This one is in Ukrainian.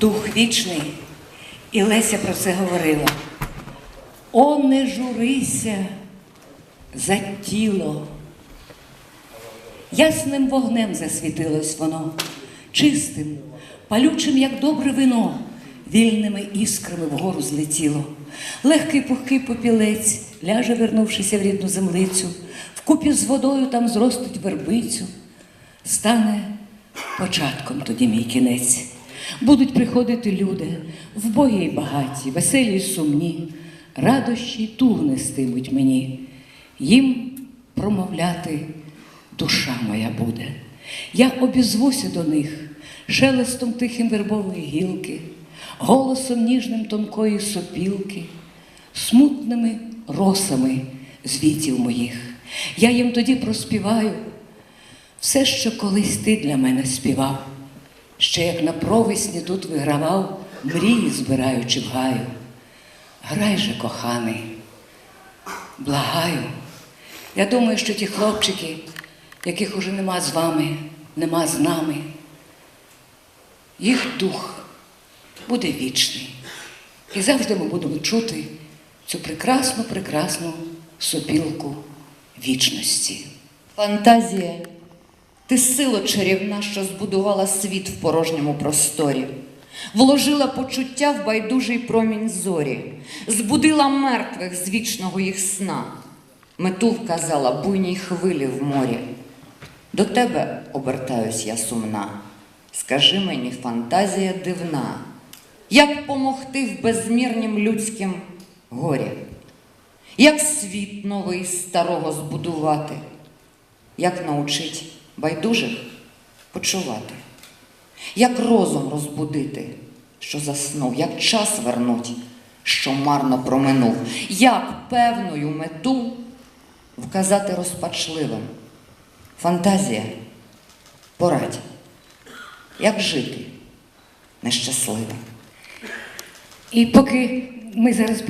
дух вічний, і Леся про це говорила. О, не журися за тіло. Ясним вогнем засвітилось воно, чистим, палючим, як добре вино, вільними іскрами вгору злетіло. Легкий пухкий попілець ляже, вернувшися в рідну землицю, вкупі з водою там зростить вербицю. Стане початком тоді мій кінець. Будуть приходити люди, вбогі й багаті, веселі й сумні, радощі й туг нестимуть мені. Їм промовляти душа моя буде. Я обізвуся до них шелестом тихим вербової гілки, голосом ніжним тонкої сопілки, смутними росами звітів моїх. Я їм тоді проспіваю все, що колись ти для мене співав, ще як на провесні тут вигравав, мрії збираючи в гаю. Грай же, коханий, благаю. Я думаю, що ті хлопчики, яких уже нема з вами, нема з нами, їх дух буде вічний. І завжди ми будемо чути цю прекрасну, прекрасну сопілку вічності. Фантазія, ти сила чарівна, що збудувала світ в порожньому просторі, вложила почуття в байдужий промінь зорі, збудила мертвих з вічного їх сна, мету вказала буйній хвилі в морі. До тебе обертаюсь я сумна. Скажи мені, фантазія дивна, як помогти в безмірнім людським горі, як світ новий старого збудувати, як научить байдужих почувати, як розум розбудити, що заснув, як час вернуть, що марно проминув, як певною мету вказати розпачливим. Фантазія, порадь, як жити нещасливим. І поки ми зараз